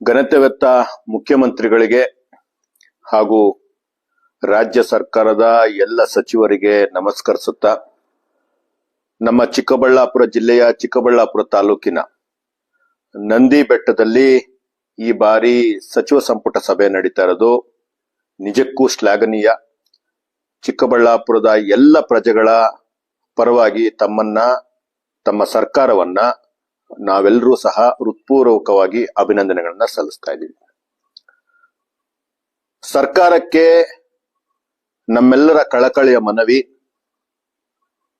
ಘನತೆವೆತ್ತ ಮುಖ್ಯಮಂತ್ರಿಗಳಿಗೆ ಹಾಗೂ ರಾಜ್ಯ ಸರ್ಕಾರದ ಎಲ್ಲ ಸಚಿವರಿಗೆ ನಮಸ್ಕರಿಸುತ್ತ, ನಮ್ಮ ಚಿಕ್ಕಬಳ್ಳಾಪುರ ಜಿಲ್ಲೆಯ ಚಿಕ್ಕಬಳ್ಳಾಪುರ ತಾಲೂಕಿನ ನಂದಿ ಬೆಟ್ಟದಲ್ಲಿ ಈ ಬಾರಿ ಸಚಿವ ಸಂಪುಟ ಸಭೆ ನಡೀತಾ ಇರೋದು. ನಿಜಕ್ಕೂ ಶ್ಲಾಘನೀಯ. ಚಿಕ್ಕಬಳ್ಳಾಪುರದ ಎಲ್ಲ ಪ್ರಜೆಗಳ ಪರವಾಗಿ ತಮ್ಮನ್ನ, ತಮ್ಮ ಸರ್ಕಾರವನ್ನ ನಾವೆಲ್ಲರೂ ಸಹ ಹೃತ್ಪೂರ್ವಕವಾಗಿ ಅಭಿನಂದನೆಗಳನ್ನ ಸಲ್ಲಿಸ್ತಾ ಇದ್ದೀವಿ. ಸರ್ಕಾರಕ್ಕೆ ನಮ್ಮೆಲ್ಲರ ಕಳಕಳಿಯ ಮನವಿ,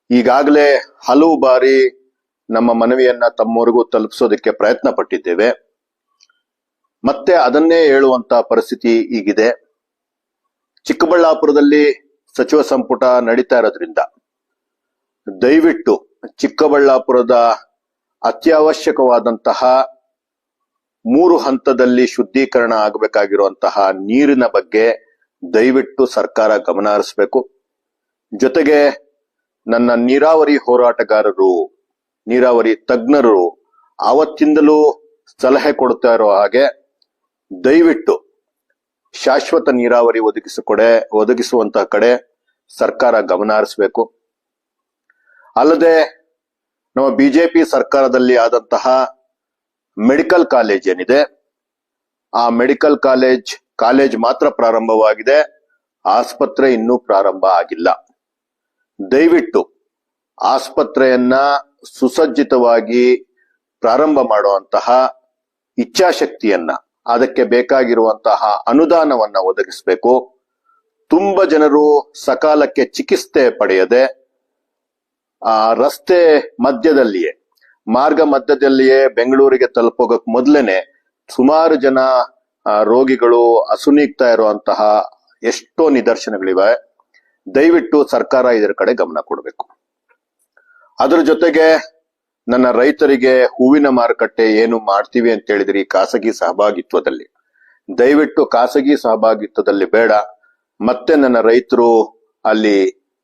ಈಗಾಗಲೇ ಹಲವು ಬಾರಿ ನಮ್ಮ ಮನವಿಯನ್ನ ತಮ್ಮವರೆಗೂ ತಲುಪಿಸೋದಕ್ಕೆ ಪ್ರಯತ್ನ ಪಟ್ಟಿದ್ದೇವೆ. ಮತ್ತೆ ಅದನ್ನೇ ಹೇಳುವಂತ ಪರಿಸ್ಥಿತಿ ಈಗಿದೆ. ಚಿಕ್ಕಬಳ್ಳಾಪುರದಲ್ಲಿ ಸಚಿವ ಸಂಪುಟ ನಡೀತಾ ಇರೋದ್ರಿಂದ ದಯವಿಟ್ಟು ಚಿಕ್ಕಬಳ್ಳಾಪುರದ ಅತ್ಯವಶ್ಯಕವಾದಂತಹ ಮೂರು ಹಂತದಲ್ಲಿ ಶುದ್ಧೀಕರಣ ಆಗಬೇಕಾಗಿರುವಂತಹ ನೀರಿನ ಬಗ್ಗೆ ದಯವಿಟ್ಟು ಸರ್ಕಾರ ಗಮನ ಹರಿಸಬೇಕು. ಜೊತೆಗೆ ನನ್ನ ನೀರಾವರಿ ಹೋರಾಟಗಾರರು, ನೀರಾವರಿ ತಜ್ಞರು ಆವತ್ತಿಂದಲೂ ಸಲಹೆ ಕೊಡ್ತಾ ಇರೋ ಹಾಗೆ ದಯವಿಟ್ಟು ಶಾಶ್ವತ ನೀರಾವರಿ ಒದಗಿಸಿಕೊಡೆ, ಒದಗಿಸುವಂತಹ ಕಡೆ ಸರ್ಕಾರ ಗಮನ ಹರಿಸಬೇಕು. ಅಲ್ಲದೆ ನಮ್ಮ ಬಿಜೆಪಿ ಸರ್ಕಾರದಲ್ಲಿ ಆದಂತಹ ಮೆಡಿಕಲ್ ಕಾಲೇಜ್ ಏನಿದೆ, ಆ ಮೆಡಿಕಲ್ ಕಾಲೇಜ್ ಕಾಲೇಜ್ ಮಾತ್ರ ಪ್ರಾರಂಭವಾಗಿದೆ. ಆಸ್ಪತ್ರೆ ಇನ್ನೂ ಪ್ರಾರಂಭ ಆಗಿಲ್ಲ. ದಯವಿಟ್ಟು ಆಸ್ಪತ್ರೆಯನ್ನ ಸುಸಜ್ಜಿತವಾಗಿ ಪ್ರಾರಂಭ ಮಾಡುವಂತಹ ಇಚ್ಛಾಶಕ್ತಿಯನ್ನ, ಅದಕ್ಕೆ ಬೇಕಾಗಿರುವಂತಹ ಅನುದಾನವನ್ನ ಒದಗಿಸಬೇಕು. ತುಂಬ ಜನರು ಸಕಾಲಕ್ಕೆ ಚಿಕಿತ್ಸೆ ಪಡೆಯದೆ ಆ ರಸ್ತೆ ಮಧ್ಯದಲ್ಲಿಯೇ, ಮಾರ್ಗ ಮಧ್ಯದಲ್ಲಿಯೇ ಬೆಂಗಳೂರಿಗೆ ತಲುಪೋಗಕ್ ಮೊದಲೇನೆ ಸುಮಾರು ಜನ ರೋಗಿಗಳು ಅಸುನೀಗ್ತಾ ಇರುವಂತಹ ಎಷ್ಟೋ ನಿದರ್ಶನಗಳಿವೆ. ದಯವಿಟ್ಟು ಸರ್ಕಾರ ಇದರ ಕಡೆ ಗಮನ ಕೊಡಬೇಕು. ಅದರ ಜೊತೆಗೆ ನನ್ನ ರೈತರಿಗೆ ಹೂವಿನ ಮಾರುಕಟ್ಟೆ ಏನು ಮಾಡ್ತೀವಿ ಅಂತ ಹೇಳಿದ್ರಿ ಖಾಸಗಿ ಸಹಭಾಗಿತ್ವದಲ್ಲಿ. ದಯವಿಟ್ಟು ಖಾಸಗಿ ಸಹಭಾಗಿತ್ವದಲ್ಲಿ ಬೇಡ. ಮತ್ತೆ ನನ್ನ ರೈತರು ಅಲ್ಲಿ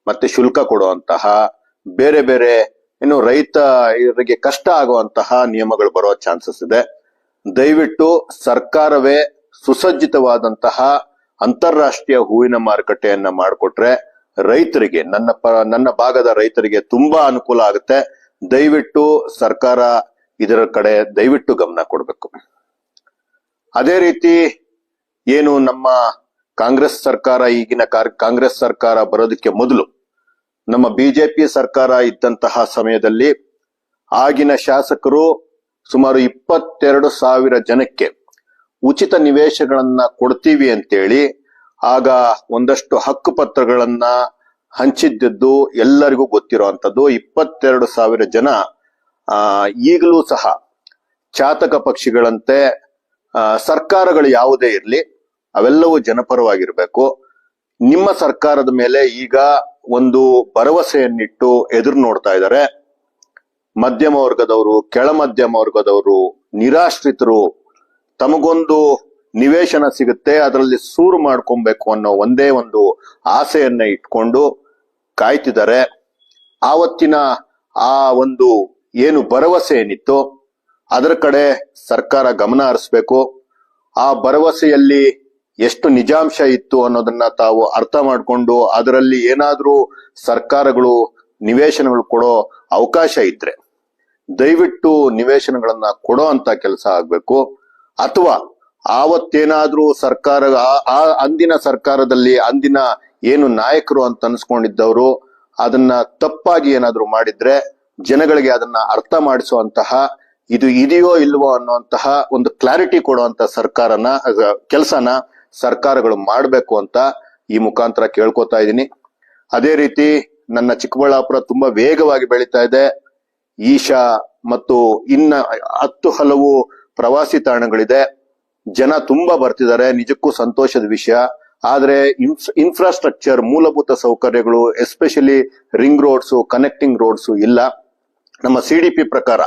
ಮತ್ತೆ ಶುಲ್ಕ ಕೊಡುವಂತಹ ಬೇರೆ ಬೇರೆ, ಇನ್ನು ರೈತ ಇವರಿಗೆ ಕಷ್ಟ ಆಗುವಂತಹ ನಿಯಮಗಳು ಬರೋ ಚಾನ್ಸಸ್ ಇದೆ. ದಯವಿಟ್ಟು ಸರ್ಕಾರವೇ ಸುಸಜ್ಜಿತವಾದಂತಹ ಅಂತಾರಾಷ್ಟ್ರೀಯ ಹೂವಿನ ಮಾರುಕಟ್ಟೆಯನ್ನ ಮಾಡಿಕೊಟ್ರೆ ರೈತರಿಗೆ, ನನ್ನ ನನ್ನ ಭಾಗದ ರೈತರಿಗೆ ತುಂಬಾ ಅನುಕೂಲ ಆಗುತ್ತೆ. ದಯವಿಟ್ಟು ಸರ್ಕಾರ ಇದರ ಕಡೆ ದಯವಿಟ್ಟು ಗಮನ ಕೊಡಬೇಕು. ಅದೇ ರೀತಿ ಏನು ನಮ್ಮ ಕಾಂಗ್ರೆಸ್ ಸರ್ಕಾರ, ಈಗಿನ ಕಾಂಗ್ರೆಸ್ ಸರ್ಕಾರ ಬರೋದಕ್ಕೆ ಮೊದಲು ನಮ್ಮ ಬಿಜೆಪಿ ಸರ್ಕಾರ ಇದ್ದಂತಹ ಸಮಯದಲ್ಲಿ ಆಗಿನ ಶಾಸಕರು ಸುಮಾರು ಇಪ್ಪತ್ತೆರಡು ಸಾವಿರ ಜನಕ್ಕೆ ಉಚಿತ ನಿವೇಶಗಳನ್ನ ಕೊಡ್ತೀವಿ ಅಂತೇಳಿ ಆಗ ಒಂದಷ್ಟು ಹಕ್ಕು ಪತ್ರಗಳನ್ನ ಹಂಚಿದ್ದದ್ದು ಎಲ್ಲರಿಗೂ ಗೊತ್ತಿರುವಂತದ್ದು. ಇಪ್ಪತ್ತೆರಡು ಸಾವಿರ ಜನ ಈಗಲೂ ಸಹ ಚಾತಕ ಪಕ್ಷಿಗಳಂತೆ ಸರ್ಕಾರಗಳು ಯಾವುದೇ ಇರಲಿ, ಅವೆಲ್ಲವೂ ಜನಪರವಾಗಿರಬೇಕು. ನಿಮ್ಮ ಸರ್ಕಾರದ ಮೇಲೆ ಈಗ ಒಂದು ಭರವಸೆಯನ್ನಿಟ್ಟು ಎದುರು ನೋಡ್ತಾ ಇದ್ದಾರೆ. ಮಧ್ಯಮ ವರ್ಗದವರು, ಕೆಳ ಮಧ್ಯಮ ವರ್ಗದವರು, ನಿರಾಶ್ರಿತರು, ತಮಗೊಂದು ನಿವೇಶನ ಸಿಗುತ್ತೆ, ಅದರಲ್ಲಿ ಸೂರು ಮಾಡ್ಕೊಬೇಕು ಅನ್ನೋ ಒಂದೇ ಒಂದು ಆಸೆಯನ್ನ ಇಟ್ಕೊಂಡು ಕಾಯ್ತಿದ್ದಾರೆ. ಆವತ್ತಿನ ಆ ಒಂದು ಏನು ಭರವಸೆ ಏನಿತ್ತು ಅದರ ಕಡೆ ಸರ್ಕಾರ ಗಮನ ಹರಿಸ್ಬೇಕು. ಆ ಭರವಸೆಯಲ್ಲಿ ಎಷ್ಟು ನಿಜಾಂಶ ಇತ್ತು ಅನ್ನೋದನ್ನ ತಾವು ಅರ್ಥ ಮಾಡಿಕೊಂಡು ಅದರಲ್ಲಿ ಏನಾದ್ರೂ ಸರ್ಕಾರಗಳು ನಿವೇಶನಗಳು ಕೊಡೋ ಅವಕಾಶ ಇದ್ರೆ ದಯವಿಟ್ಟು ನಿವೇಶನಗಳನ್ನ ಕೊಡೋ ಅಂತ ಕೆಲಸ ಆಗ್ಬೇಕು. ಅಥವಾ ಆವತ್ತೇನಾದ್ರೂ ಸರ್ಕಾರ, ಆ- ಅಂದಿನ ಸರ್ಕಾರದಲ್ಲಿ ಅಂದಿನ ಏನು ನಾಯಕರು ಅಂತ ಅನ್ಸ್ಕೊಂಡಿದ್ದವರು ಅದನ್ನ ತಪ್ಪಾಗಿ ಏನಾದ್ರೂ ಮಾಡಿದ್ರೆ ಜನಗಳಿಗೆ ಅದನ್ನ ಅರ್ಥ ಮಾಡಿಸುವಂತಹ ಇದು ಇದೆಯೋ ಇಲ್ವೋ ಅನ್ನುವಂತಹ ಒಂದು ಕ್ಲಾರಿಟಿ ಕೊಡುವಂತ ಸರ್ಕಾರನ ಕೆಲಸನ ಸರ್ಕಾರಗಳು ಮಾಡಬೇಕು ಅಂತ ಈ ಮುಖಾಂತರ ಕೇಳ್ಕೊತಾ ಇದ್ದೀನಿ. ಅದೇ ರೀತಿ ನನ್ನ ಚಿಕ್ಕಬಳ್ಳಾಪುರ ತುಂಬಾ ವೇಗವಾಗಿ ಬೆಳೀತಾ ಇದೆ. ಈಶಾ ಮತ್ತು ಇನ್ನ ಹತ್ತು ಹಲವು ಪ್ರವಾಸಿ ತಾಣಗಳಿದೆ. ಜನ ತುಂಬಾ ಬರ್ತಿದ್ದಾರೆ. ನಿಜಕ್ಕೂ ಸಂತೋಷದ ವಿಷಯ. ಆದ್ರೆ ಇನ್ಫ್ರಾಸ್ಟ್ರಕ್ಚರ್ ಮೂಲಭೂತ ಸೌಕರ್ಯಗಳು especially ring roads connecting roads ಇಲ್ಲ. ನಮ್ಮ ಸಿ ಡಿ ಪಿ ಪ್ರಕಾರ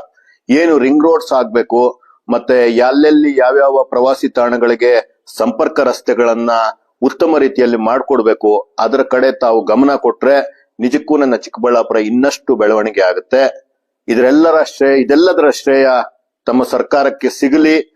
ಏನು ರಿಂಗ್ ರೋಡ್ಸ್ ಆಗ್ಬೇಕು, ಮತ್ತೆ ಎಲ್ಲೆಲ್ಲಿ ಯಾವ್ಯಾವ ಪ್ರವಾಸಿ ತಾಣಗಳಿಗೆ ಸಂಪರ್ಕ ರಸ್ತೆಗಳನ್ನ ಉತ್ತಮ ರೀತಿಯಲ್ಲಿ ಮಾಡಿಕೊಡ್ಬೇಕು. ಅದರ ಕಡೆ ತಾವು ಗಮನ ಕೊಟ್ರೆ ನಿಜಕ್ಕೂ ನನ್ನ ಚಿಕ್ಕಬಳ್ಳಾಪುರ ಇನ್ನಷ್ಟು ಬೆಳವಣಿಗೆ ಆಗುತ್ತೆ. ಇದರೆಲ್ಲರ ಶ್ರೇಯ, ಇದೆಲ್ಲದರ ಶ್ರೇಯ ತಮ್ಮ ಸರ್ಕಾರಕ್ಕೆ ಸಿಗಲಿ.